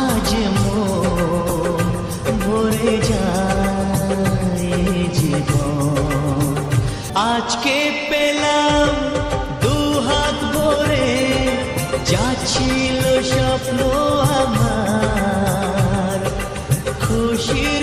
আজ ভরে যায় আজকে পেলাম দু হাত ভরে যাচ্ছিল স্বপ্ন আমার খুশির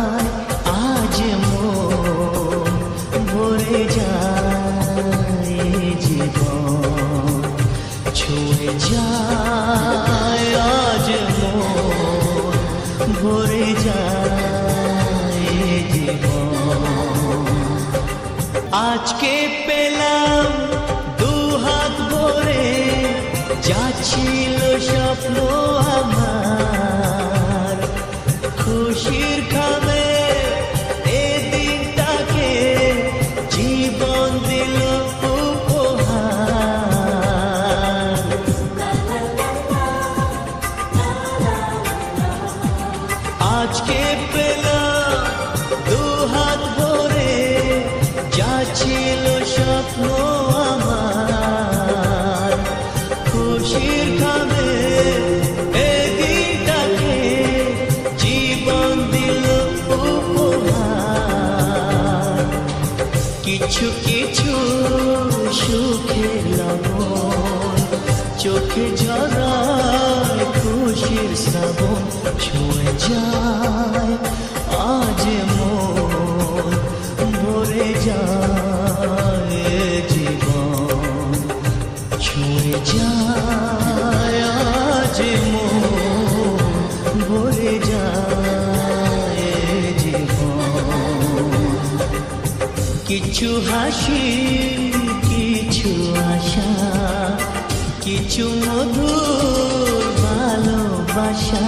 আজকে পেলাম দু হাত ভরে যাচ্ছিল স্বপ্ন। কিছু কিছু সুখের লবণ চোখে ঝরায় খুশির শ্রাবণ ছুঁয়ে যায়। ছুঁয়ে যায় আজ ভরে যায় কিছু হাসি কিছু আশা কিছু মধুর ভালোবাসা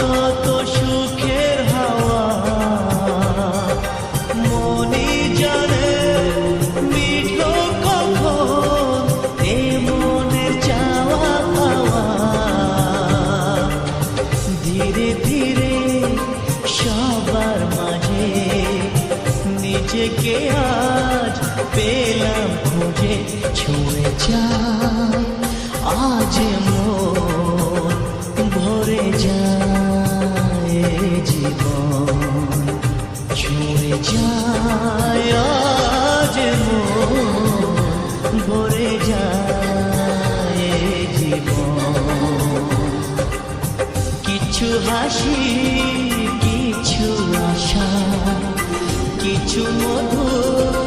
কত সুখের হাওয়া। মনে জানে মিটলো কখন এ চাওয়া পাওয়া। ধীরে ধীরে সবার মাঝে নিজেকে আজ পেলাম খুঁজে ছুঁয়ে যায় আজ মন ছুঁয়ে যায় মন ভরে যায় জীবন। কিছু হাসি কিছু আশা কিছু মধুর